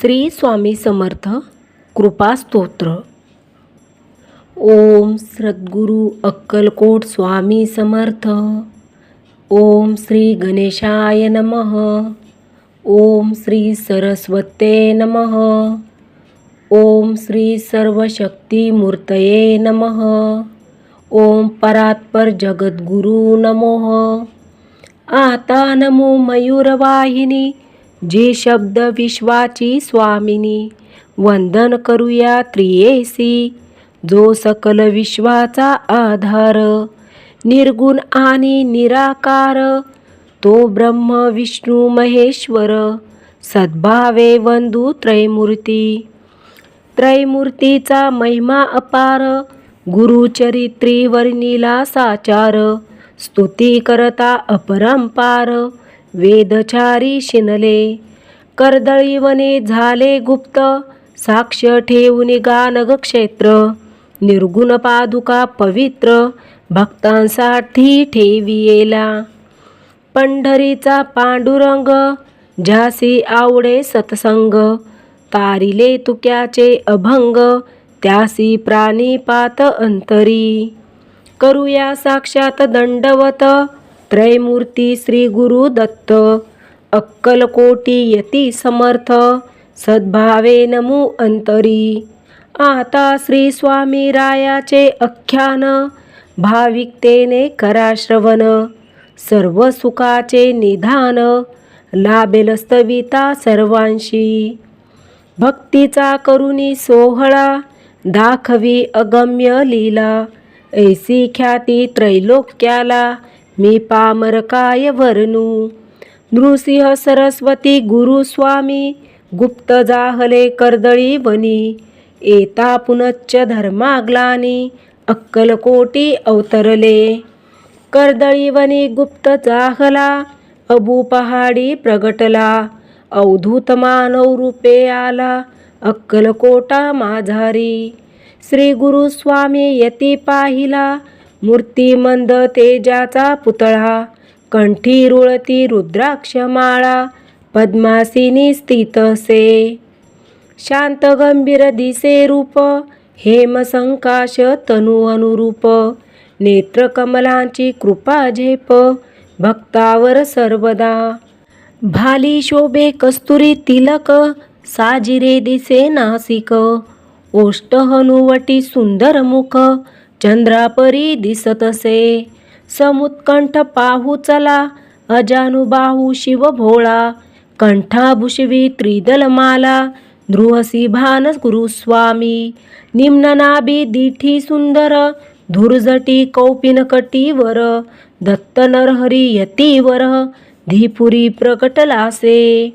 श्री स्वामी समर्थ कृपास्तोत्र ओम सद्गुरू अक्कलकोट स्वामी समर्थ. ओम श्री गणेशाय नमः. ओम श्री सरस्वते नमः. ओम श्री सर्वशक्तिमूर्तये नमः. ओम परात्पर जगद्गुरु नमो. आता नमो मयूरवाहिनी जी शब्द विश्वाची स्वामिनी वंदन करूया त्रियेसी. जो सकल विश्वाचा आधार निर्गुण आणि निराकार तो ब्रह्म विष्णू महेश्वर सद्भावे वंदू त्रैमूर्ती. त्रैमूर्तीचा महिमा अपार गुरुचरित्री वर्णिला साचार स्तुती करता अपरंपार वेदचारी शिनले. कर्दळीवने झाले गुप्त साक्ष ठेवून गानग क्षेत्र निर्गुण पादुका पवित्र भक्तांसाठी ठेवियेला. पंढरीचा पांडुरंग झासी आवडे सत्संग. तारिले तुक्याचे अभंग त्यासी प्राणीपात अंतरी. करूया साक्षात दंडवत त्रयमूर्ती श्री गुरु दत्त। अक्कलकोटी यती समर्थ। सद्भावे नमू अंतरी। आता श्री स्वामी रायाचे आख्यान भाविकतेने करा श्रवण। सर्व सुखाचे निधान। लाभेलस्तविता सर्वांशी। भक्तीचा करुणी सोहळा। दाखवी अगम्य लीला। ऐसी ख्याती त्रैलोक्याला। मी पामर काय वर्णू नृसिंह सरस्वती गुरुस्वामी गुप्त जाहले कर्दळी वनी. येता पुनच्च धर्माग्लानी अक्कलकोटी अवतरले. कर्दळी वनी गुप्त जाहला अबू पहाडी प्रगटला. अवधूत मानव रूपे आला अक्कलकोटा माझारी. श्री गुरु स्वामी यती पाहिला मूर्तिमंद तेजाचा पुतळा कंठी रुळती रुद्राक्ष माळा पद्मासिनी स्थित से. शांत गंभीर दिसे रूप हेम संकाश तनु अनुरूप. नेत्र कमलांची कृपा झेप भक्तावर सर्वदा. भाली शोभे कस्तुरी तिलक साजिरे दिसे नासिक. ओष्ट हनुवटी सुंदर मुख चंद्रापरी दिसतसे समुत्कंठ पाहू चला अजानुबाहू शिव भोळा कंठाभुषवी त्रिदलमाला ध्रुवसी भान गुरुस्वामी निम्ननाभी दिठी सुंदर धुर्जटी कौपिनकटीवर. दत्त नरहरी यतीवर धीपुरी प्रकटलासे.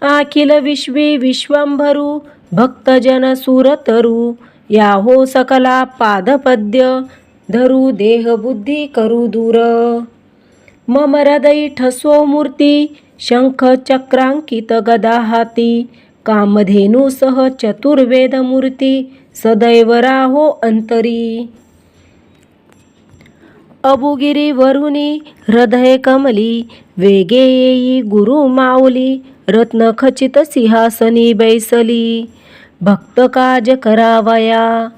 अखिल विश्वी विश्वंभरू भक्तजन सुरतरू. याहो सकला पादपद्य धरू देह बुद्धी करू दूर. मम हृदयी ठसो मूर्ती शंख चक्रांकित गदा हाती. कामधेनूसह चतुर्वेद मूर्ती सदैव राहो अंतरी. अबुगिरी वरुणी हृदय कमली वेगे येई गुरु माऊली रत्न खचित सिंहासनी बैसली. भक्त काज करावया.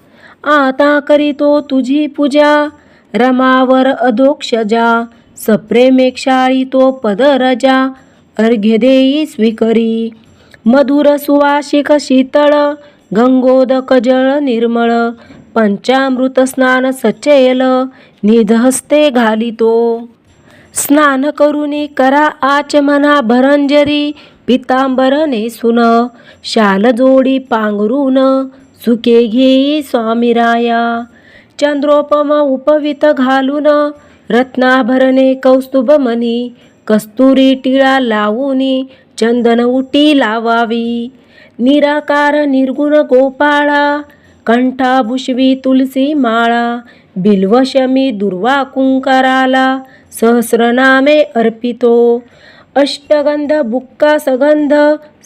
आता करीतो तुझी पूजा. रमावर अधोक्षजा सप्रेमेक्षाळी तो पदरजा अर्घ्य देई स्वीकरी. मधुर सुवासिक शीतळ. गंगोदक जळ निर्मळ. पंचामृत स्नान सचेल. निधहस्ते घालितो. स्नान करुनी करा आचमना भरंजरी. पितांबरने नेसून शाल जोडी पांघरून सुके घेई स्वामीराया. चंद्रोपम उपवित घालून रत्नाभरणे कौस्तुभमणी कस्तुरी टिळा लावूनी चंदन उटी लावावी. निराकार निर्गुण गोपाळा कंठाभुषवी तुलसी माळा बिल्वशमी दुर्वा कुंकराला सहस्रनामे अर्पितो. अष्टगंध बुक्का सगंध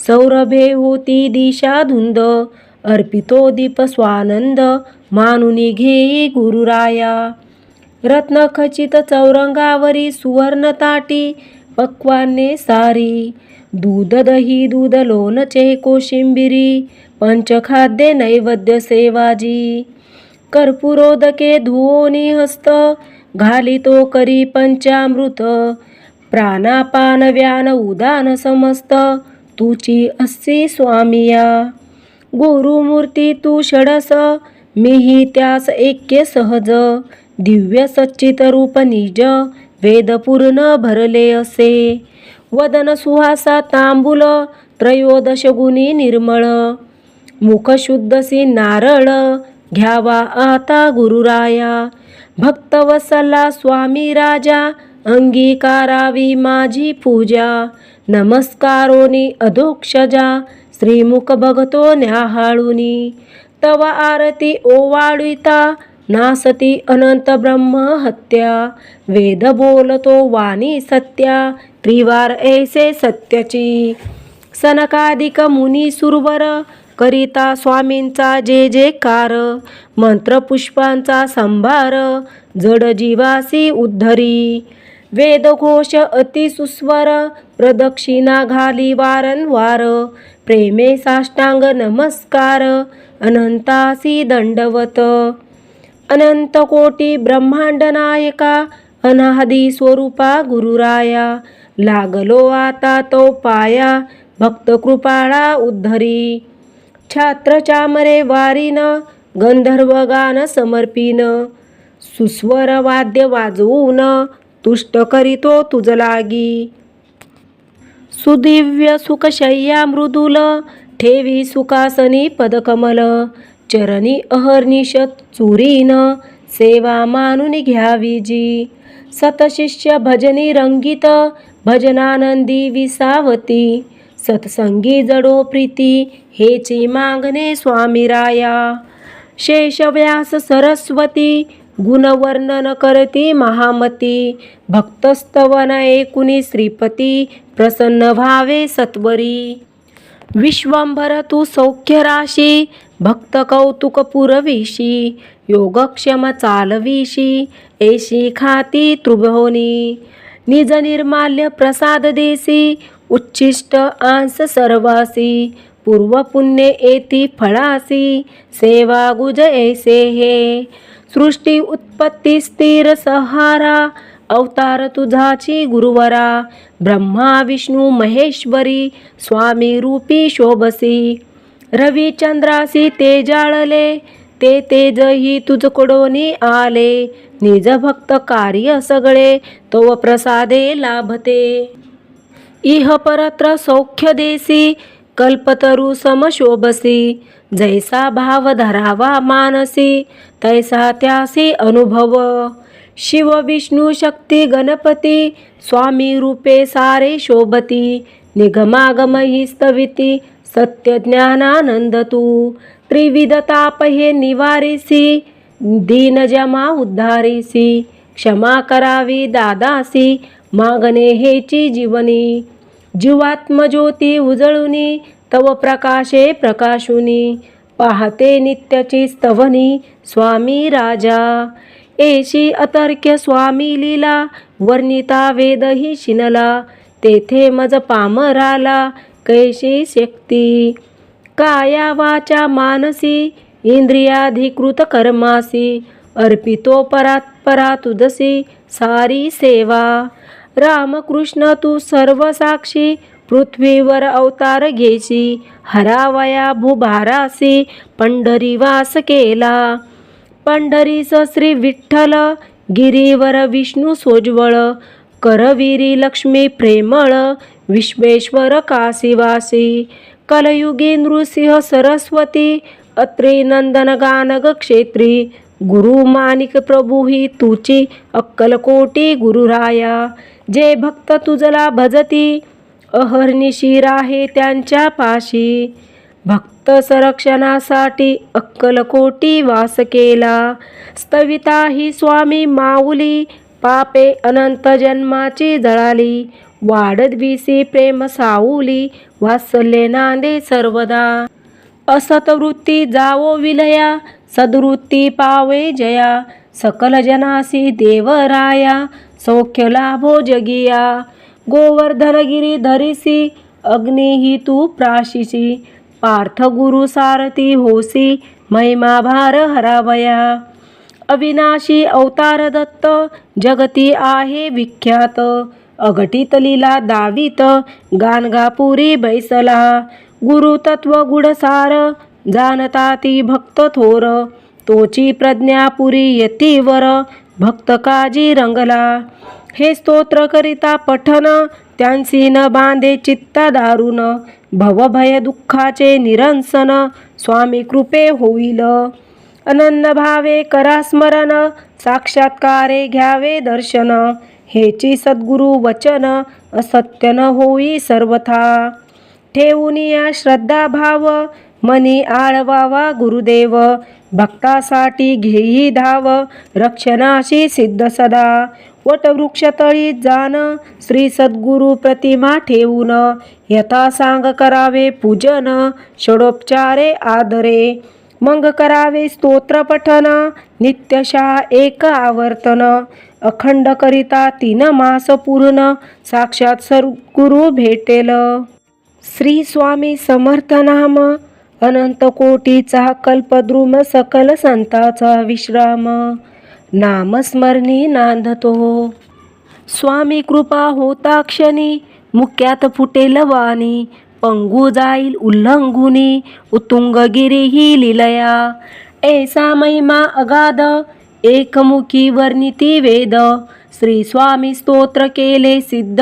सौरभे होती दिशा धुंद अर्पितो दीप स्वानंद मानुनी घेई गुरुराया. रत्नखचित चौरंगावरी सुवर्ण ताटी पक्वाने सारी. दूध दही दूध लोणचे कोशिंबिरी पंचखाद्ये नैवेद्य सेवाजी. कर्पुरोदके धुओनी हस्त घालितो करी पंचामृत. प्राणापान व्यान उदान समस्त तुची अस्सी स्वामिया गुरुमूर्ती तू षडस मीही त्यास ऐक्य सहज दिव्य सच्चित रूप निज वेदपूर्ण भरले असे वदन सुहासा तांबूल त्रयोदश गुणी निर्मळ मुख शुद्धसी नारळ घ्यावा आता गुरुराया भक्तवसला स्वामी राजा अंगीकारावी माझी पूजा नमस्कारोनी अधोक्षजा श्रीमुख भगतो न्याहाळुनी तव आरती ओवाळिता नासती अनंत ब्रह्म हत्या वेद बोलतो वाणी सत्या त्रिवार ऐसे सत्याची सनकादिक मुनी सुरवर करिता स्वामींचा जे जे कार मंत्रपुष्पांचा संभार जड जीवासी उद्धरी वेदघोष अतिसुस्वर प्रदक्षिणा घाली वारंवार प्रेमे साष्टांग नमस्कार अनंतासी दंडवत. अनंत कोटी ब्रह्मांड नायका अनादी स्वरूपा गुरुराया लागलो आता तो पाया भक्त कृपाळा उद्धरी. छात्र चामरे वारीन गंधर्व गान समर्पिन सुस्वर वाद्य वाजवून तुष्ट करीतो तुझ लागी. सुदिव्य सुखशय्या मृदुल ठेवी सुखासनी पदकमल. चरणी अहर्निश चुरीन सेवा मानुनी घ्यावी जी सतशिष्य भजनी रंगीत भजनानंदी विसावती. सत्संगी जडो प्रीती हेची मागणे स्वामीराया शेषव्यास सरस्वती गुणवर्णन करती महामती. भक्तस्तवन एकुणी श्रीपती प्रसन्न व्हावे सत्वरी. विश्वंभर तू सौख्य राशी भक्त कौतुक पुरविशी योगक्षम चालविशी एशी खाती त्रिभुवनी निज निर्माल्य प्रसाद देसी उच्छिष्ट आंस सर्वासी पूर्व पुण्य एती फळासी सेवा गुज ऐसे हे. सृष्टी उत्पत्ती स्थिर सहारा अवतार तुझाची गुरुवरा ब्रह्मा विष्णू महेश्वरी स्वामी रूपी शोभसी. रविचंद्रासी ते जाळले ते तेजही तुझकडोनी आले. निज भक्त कार्य सगळे तो प्रसादे लाभते. इह परत्र सौख्य देसी कल्पतरू समशोभसी जैसा भाव धरावा मानसी तैसा त्यासी अनुभव। शिव विष्णू शक्ती गणपती स्वामी रूपे सारे शोभती निगमागम ही स्तविती सत्य ज्ञानानंद तू त्रिविध ताप हे निवारिसी दीन जमा उद्धारिसी क्षमा करावी दादासी मागणे हेची जीवनी। जीवात्मज्योती उजळुनी तव प्रकाशे प्रकाशुनी पाहते नित्याची स्तवनी स्वामी राजा. एशी अतर्क्य स्वामी लीला वर्णिता वेदही शिनला तेथे मज पामराला कैशी शक्ती. काया वाचा मानसी इंद्रियाधिकृत कर्मासी अर्पितो परात्परा तुझसी सारी सेवा. रामकृष्ण तू सर्व साक्षी पृथ्वीवर अवतार घेशी हरावया भूभारासी पंढरी वास केला. पंढरीस श्री विठ्ठल गिरीवर विष्णू सोज्वळ. करवीरी लक्ष्मी प्रेमळ विश्वेश्वर काशीवासी. कलयुगी नृसिंह सरस्वती अत्री नंदन गानग क्षेत्री. गुरु मानिक प्रभु ही तुची अक्कलकोटी गुरुराया. जे भक्त तुझला भजती अहर्निशी राहे त्यांच्या पाशी. भक्त संरक्षणासाठी अक्कलकोटी वास केला. स्तविता ही स्वामी माऊली पापे अनंत जन्माची जळाली. वाढत विसी प्रेम साऊली वासले नांदे सर्वदा. असत वृत्ती जावो विलया सदवृत्ती पावे जया. सकल जनासी देवराया सौख्य लाभो जगिया गोवर्धनगिरी धरिसी अग्निही तू प्राशिसी पार्थ गुरु सारथी होसी महिमा भार हरावया अविनाशी अवतार दत्त जगती आहे विख्यात अघटित लिला दावित गानगापुरी बैसला गुरु तत्व गुडसार जाणता ती भक्त थोर तोची प्रज्ञापुरी यतीवर भक्त काजी रंगला. हे स्तोत्र करिता पठन त्यांसी न बांधे चित्ता दारुण. भवभय दुःखाचे निरंसन स्वामी कृपे होईल. अनन्न भावे करा स्मरण साक्षात्कारे घ्यावे दर्शन. हेची सद्गुरु वचन असत्य न होई सर्वथा. ठेवून या श्रद्धा भाव मनी आळवावा गुरुदेव. भक्तासाठी घेई धाव रक्षणाशी सिद्ध सदा. वटवृक्षतळी जाण श्री सद्गुरु प्रतिमा ठेवून यथा सांग करावे पूजन षडोपचारे आदरे. मग करावे स्तोत्र पठन नित्यशा एक आवर्तन. अखंड करिता तीन मास पूर्ण साक्षात सद्गुरु भेटेल. श्री स्वामी समर्थ नाम. अनंत कोटीचा कल्पद्रुम सकल संताचा विश्राम. नामस्मरणी नांदतो. स्वामी कृपा होता क्षणी मुक्यात फुटेल वाणी पंगू जाईल उल्लंघुनी उत्तुंगगिरी ही लिलया. ऐसा महिमा अगाध एकमुखी वर्णिती वेद. श्री स्वामी स्तोत्र केले सिद्ध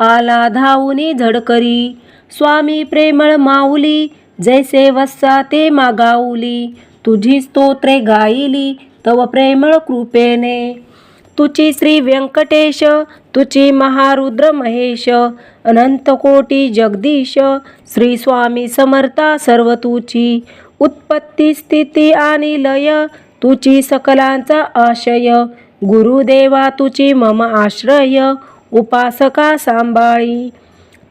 आला धावुनी झडकरी. स्वामी प्रेमळ माऊली जैसे वस्सा ते मागाऊली तुझी स्तोत्रे गाईली तव प्रेमळ कृपेने. तुची श्री व्यंकटेश तुची महारुद्र महेश अनंत कोटी जगदीश श्री स्वामी समर्था सर्व तुची उत्पत्ती स्थिती आणि लय तुची सकलांचा आशय. गुरुदेवा तुची मम आश्रय उपासका सांभाळी.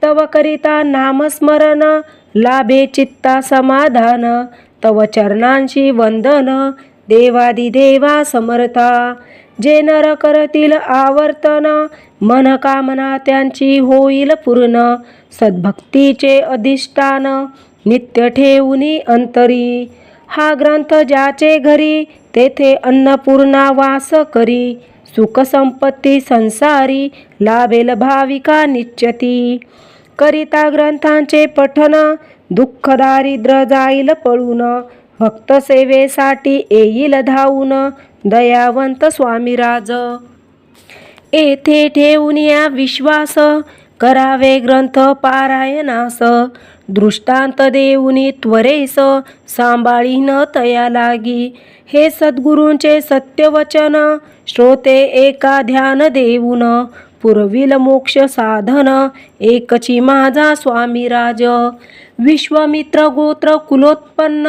तव करिता नामस्मरण लाभे चित्ता समाधान तव चरणांशी वंदन देवादिदेवा समर्था जे नर करतील आवर्तन मन कामना त्यांची होईल पूर्ण. सद्भक्तीचे अधिष्ठान नित्य ठेवुनी अंतरी. हा ग्रंथ ज्याचे घरी तेथे अन्नपूर्णा वास करी. सुखसंपत्ती संसारी लाभेल भाविका निश्चती करिता ग्रंथांचे पठन दुःख दारिद्र जाईल पळून भक्त सेवेसाठी येईल धावून दयावंत स्वामीराज. येथे ठेवून या विश्वास करावे ग्रंथ पारायणास. दृष्टांत देऊनी त्वरेस सांभाळीन तया लागी. हे सद्गुरूंचे सत्यवचन श्रोते एका ध्यान देऊन पुरविल मोक्ष साधन एकची माझा स्वामीराज. विश्वमित्र गोत्र कुलोत्पन्न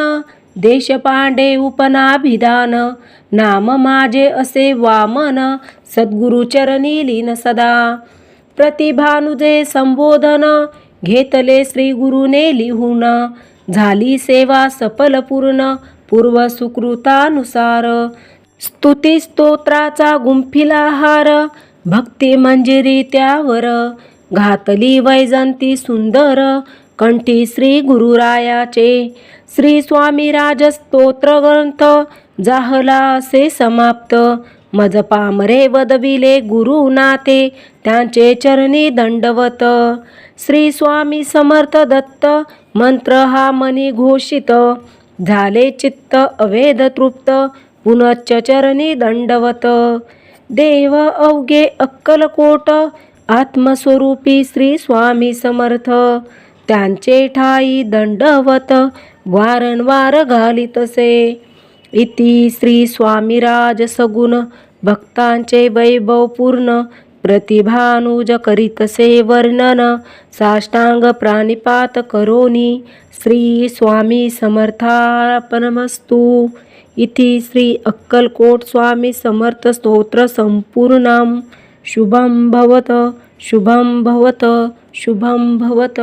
देशपांडे उपनाभिधान. नाम माझे असे वामन सद्गुरुचरणी लीन सदा. प्रतिभानुजे संबोधन घेतले श्री गुरुने लिहून. झाली सेवा सफल पूर्ण पूर्व सुकृतानुसार स्तुती स्तोत्राचा गुंफिला हार भक्ती मंजिरी त्यावर घातली वैजंती सुंदर कंठी श्री गुरुरायाचे. श्री स्वामी राजस्तोत्र ग्रंथ जाहला असे समाप्त. मज पामरे वदविले गुरु नाते त्यांचे चरणी दंडवत. श्री स्वामी समर्थ दत्त मंत्र हा मनी घोषित. झाले चित्त अवेद तृप्त पुनश्च चरणी दंडवत. देव अवघे अक्कलकोट आत्मस्वरूपी श्री स्वामी समर्थ. त्यांचे ठाई दंडवत वारंवार घालितसे इति श्री स्वामीराज सगुण भक्तांचे वैभव पूर्ण प्रतिभानुज करीतसे वर्णन साष्टांग प्राणिपात करोनी. श्री स्वामी समर्थापनमस्तू इति श्री अक्कलकोट स्वामी समर्थ स्तोत्र संपूर्णं शुभं भवत शुभं भवत शुभं भवत।